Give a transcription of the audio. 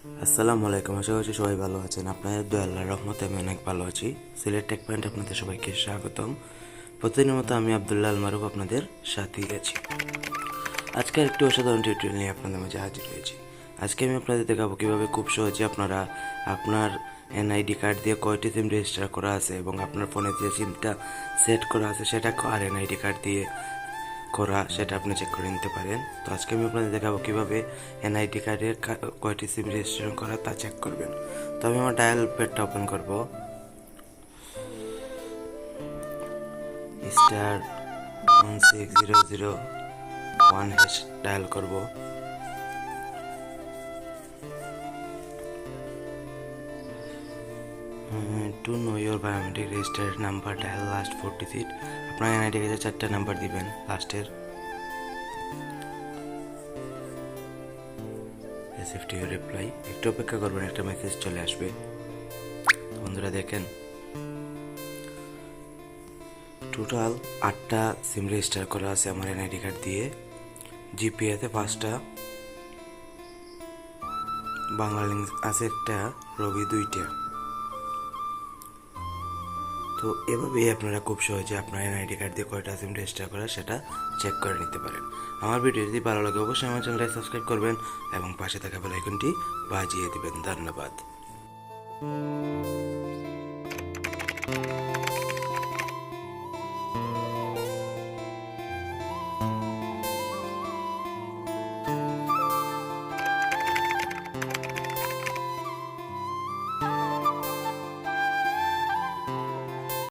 আসসালামু আলাইকুম, আশা করছি সবাই ভালো আছেন। আপনাদের দু আল্লাহর রহমতে আমি অনেক ভালো আছি। সিলেট টেক পয়েন্ট আপনাদের সবাইকে স্বাগতম। প্রতিদিনের মতো আমি আবদুল্লাহ আল মারুফ আপনাদের সাথেই আছি। আজকে একটি অসাধারণ টিউটোরিয়াল নিয়ে আপনাদের মাঝে হাজির হয়েছি। আজকে আমি আপনাদের দেখাবো কীভাবে খুব সহজে আপনারা আপনার এনআইডি কার্ড দিয়ে কয়টি সিম রেজিস্টার করা আছে এবং আপনার ফোনে যে সিমটা সেট করা আছে সেটা আর এনআইডি কার্ড দিয়ে করা, সেটা আপনি চেক করে নিতে পারেন। তো আজকে আমি আপনাদের দেখাবো কীভাবে এনআইডি কার্ডের কয়টি সিম রেজিস্ট্রেশন করা, তা চেক করবেন। তো আমি আমার ডায়াল প্যাডটা ওপেন করব। Star one six zero zero one hash dial করব। To know your biometric registered number dial last four digit আপনার এনআইডি কাছে চারটা নাম্বার দিবেন লাস্টের সেফটি রিপ্লাই একটু অপেক্ষা করবেন, একটা মেসেজ চলে আসবে। বন্ধুরা দেখেন। টোটাল আটটা সিম রেজিস্টার করা আছে আমার এনআইডি কার্ড দিয়ে। জিপিএতে পাঁচটা। বাংলা লিঙ্ক আছে একটা, রবি দুইটা। তো এভাবেই আপনারা খুব সহজে আপনার এনআইডি কার্ড দিয়ে কয়টা সিম রেজিস্টার করা সেটা চেক করে নিতে পারেন। আমার ভিডিও যদি ভালো লাগে, অবশ্যই আমার চ্যানেলটা সাবস্ক্রাইব করবেন এবং পাশে থাকা বেল আইকনটি বাজিয়ে দেবেন। ধন্যবাদ।